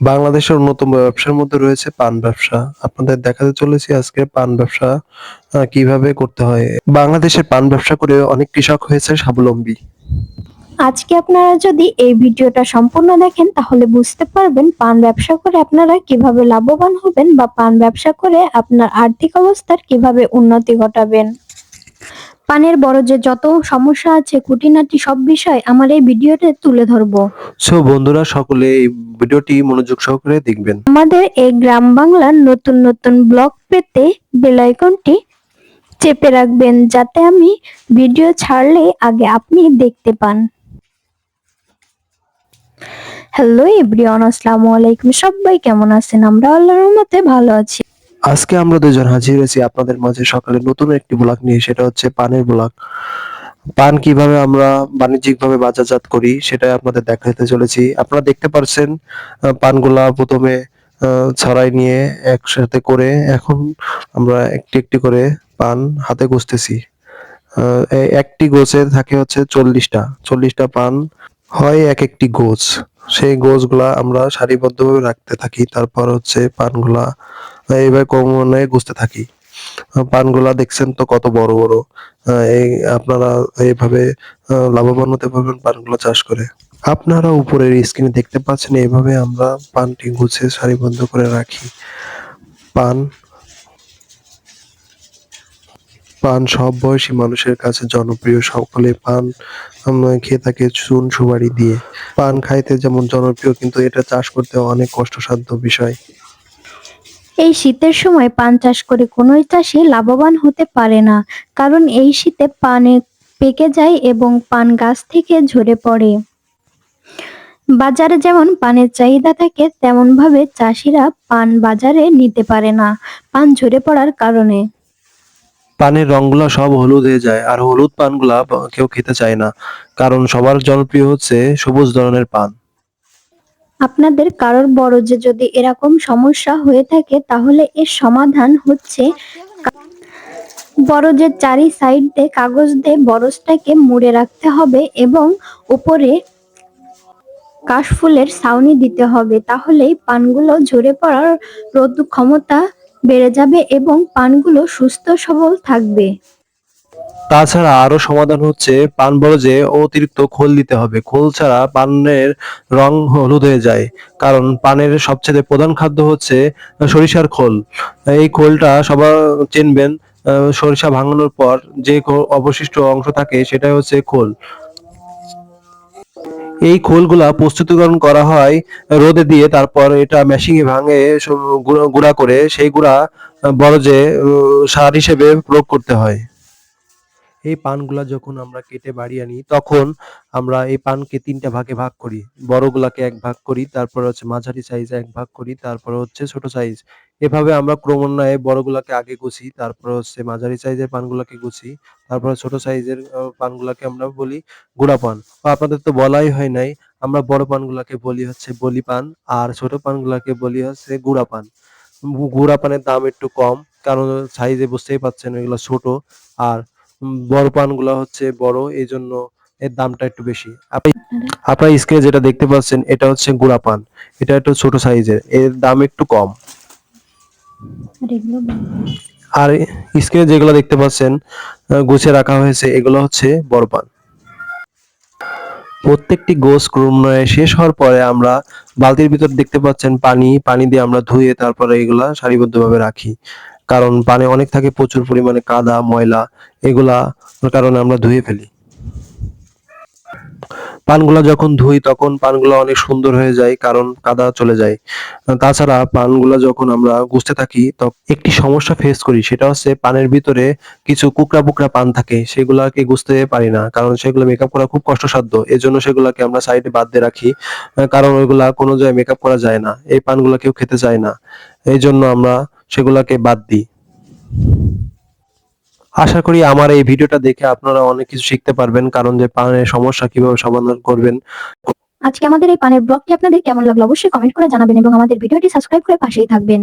বাংলাদেশের অন্যতম ব্যবসার মধ্যে রয়েছে পান ব্যবসা। আপনাদের দেখাতে চলেছি আজকে পান ব্যবসা কীভাবে করতে হয়। বাংলাদেশের পান ব্যবসা করে অনেক কৃষক হয়েছে স্বাবলম্বী। আজকে আপনারা যদি এই ভিডিওটা সম্পূর্ণ দেখেন, তাহলে বুঝতে পারবেন পান ব্যবসা করে আপনারা কীভাবে লাভবান হবেন বা পান ব্যবসা করে আপনার আর্থিক অবস্থার কীভাবে উন্নতি ঘটাবেন। পানের বড় যে যত সমস্যা আছে খুঁটিনাটি সব বিষয় আমার এই ভিডিওতে তুলে ধরবো। সো বন্ধুরা সকলে এই ভিডিওটি মনোযোগ সহকারে দেখবেন। আমাদের এই গ্রাম বাংলার নতুন নতুন ব্লগ পেতে বেল আইকনটি চেপে রাখবেন যাতে আমি ভিডিও ছাড়লে আগে আপনি দেখতে পান। হ্যালো এভরিওয়ান আসসালামু আলাইকুম। সবাই কেমন আছেন? আমরা আল্লাহর রহমতে ভালো আছি। আজকে আমরা দুজন হাজির হয়েছি আপনাদের মাঝে সকালে নতুন একটি ব্লগ নিয়ে, সেটা হচ্ছে পানের ব্লগ। পান কীভাবে আমরা বাণিজ্যিকভাবে বাজারজাত করি, সেটাই আপনাদের দেখাতে চলেছি। আপনারা দেখতে পারছেন পানগুলা প্রথমে ছড়াই নিয়ে একসাথে করে, এখন আমরা একটি একটি করে পান হাতে গুছতেছি একটি গোছে থাকে হচ্ছে চল্লিশটা। চল্লিশটা পান হয় এক একটি গোছ। সেই গোছগুলা আমরা সারিবদ্ধভাবে রাখতে থাকি, তারপর হচ্ছে পানগুলা এইভাবে ক্রমান্বয়ে গুছতে থাকি। পানগুলা দেখছেন তো কত বড় বড়। এই আপনারা এইভাবে লাভবান হতে পারবেন পানগুলো চাষ করে। আপনারা উপরের স্ক্রিনে দেখতে পাচ্ছেন এইভাবে আমরা পানটি গুছিয়ে সারিবদ্ধ করে রাখি। পান পান, সব বয়সী মানুষের কাছে জনপ্রিয় সকলে পান খেয়ে থাকে চুন সুপারি দিয়ে। পান খাইতে যেমন জনপ্রিয়, কিন্তু এটা চাষ করতে অনেক কষ্টসাধ্য বিষয়। এই শীতের সময় পান চাষ করে কোনো চাষি লাভবান হতে পারে না, কারণ এই শীতে পানে পেকে যায় এবং পান গাছ থেকে ঝরে পড়ে। বাজারে যেমন পানের চাহিদা থাকে তেমন ভাবে চাষিরা পান বাজারে নিতে পারে না, পান ঝরে পড়ার কারণে। পানের রংগুলা সব হলুদ হয়ে যায়, আর হলুদ পানগুলা কেউ খেতে চায় না, কারণ সবার জনপ্রিয় হচ্ছে সবুজ ধরনের পান। আপনাদের কারোর বড় যে যদি এরকম সমস্যা হয়ে থাকে, তাহলে এর সমাধান হচ্ছে বরজের চারি সাইড দিয়ে কাগজ দিয়ে বরজটাকে মুড়ে রাখতে হবে এবং উপরে কাশফুলের ছাউনি দিতে হবে, তাহলেই পানগুলো ঝরে পড়ার রোদ ক্ষমতা বেড়ে যাবে এবং পানগুলো সুস্থ সবল থাকবে। তাছাড়া আরও সমাধান হচ্ছে পান বরজে অতিরিক্ত খোল দিতে হবে। খোল ছাড়া পানের রং হলুদ হয়ে যায়। কারণ পানের সবচেয়ে প্রধান খাদ্য হচ্ছে সরিষার খোল। এই খোলটা সবার চিনবেন সরিষা ভাঙানোর পর যে অবশিষ্ট অংশ থাকে সেটাই হচ্ছে খোল। এই খোলগুলা প্রস্তুতিকরণ করা হয় রোদে দিয়ে, তারপর এটা মেশিং এ ভাঙে গুঁড়া- করে সেই গুঁড়া বরজে সার হিসেবে প্রয়োগ করতে হয়। এই পানগুলা যখন আমরা কেটে বাড়ি আনি, তখন আমরা এই পানকে তিনটা ভাগে ভাগ করি। বড়গুলাকে এক ভাগ করি, তারপর হচ্ছে মাঝারি সাইজ এক ভাগ করি, তারপর হচ্ছে ছোট সাইজ এভাবে আমরা ক্রমান্বয়ে বড়গুলাকে আগে গুছি, তারপর হচ্ছে মাঝারি সাইজের পানগুলাকে গুছি, তারপর ছোট সাইজের পানগুলাকে আমরা বলি গুড়া পান। আপনাদের তো বলাই হয় নাই, আমরা বড় পানগুলাকে বলি হচ্ছে বলি পান, আর ছোট পানগুলাকে বলি হচ্ছে গুড়া পান। গুড়া পানের দাম একটু কম, কারণ সাইজে বুঝতেই পাচ্ছেন এগুলো ছোট, আর বড় পানগুলো হচ্ছে বড় এই জন্য এর দামটা একটু বেশি। আপনি আপনার স্ক্রিনে যেটা দেখতে পাচ্ছেন, এটা হচ্ছে গুড়া পান, এটা একটু ছোট সাইজের, এর দাম একটু কম। আর স্ক্রিনে যেগুলো দেখতে পাচ্ছেন গুছিয়ে রাখা হয়েছে, এগুলো হচ্ছে বড় পান প্রত্যেকটি গোস ক্রমান্বয়ে শেষ হওয়ার পরে আমরা বালতির ভিতর দেখতে পাচ্ছেন পানি পানি দিয়ে আমরা ধুয়ে তারপরে এগুলা সারিবদ্ধভাবে রাখি। কারণ পানে অনেক থাকে প্রচুর পরিমাণে কাদা, ময়লা, এগুলা কারণে আমরা ধুয়ে ফেলি। পানগুলা যখন ধুই তখন পানগুলা অনেক সুন্দর হয়ে যায়, কারণ কাদা চলে যায়। তাছাড়া পানগুলা যখন আমরা গুছতে থাকি তখন একটি সমস্যা ফেস করি, সেটা হচ্ছে পানের ভিতরে কিছু কুকড়া বুকড়া পান থাকে, সেগুলাকে গুছতে পারি না, কারণ সেগুলো মেকআপ করা খুব কষ্টসাধ্য। এজন্য সেগুলাকে আমরা সাইডে বাদ দিয়ে রাখি, কারণ ওইগুলা কোনো জায়গায় মেকআপ করা যায় না, এই পানগুলা কেউ খেতে চায় না। এই জন্য আমরা সেগুলাকে বাদ দিই। আশা করি আমার এই ভিডিওটা দেখে আপনারা অনেক কিছু শিখতে পারবেন, কারণ যে পানের সমস্যা কীভাবে সমাধান করবেন। আজকে আমাদের এই পানের ব্লগটি আপনাদের কেমন লাগল অবশ্যই কমেন্ট করে জানাবেন এবং আমাদের ভিডিওটি সাবস্ক্রাইব করে পাশেই থাকবেন।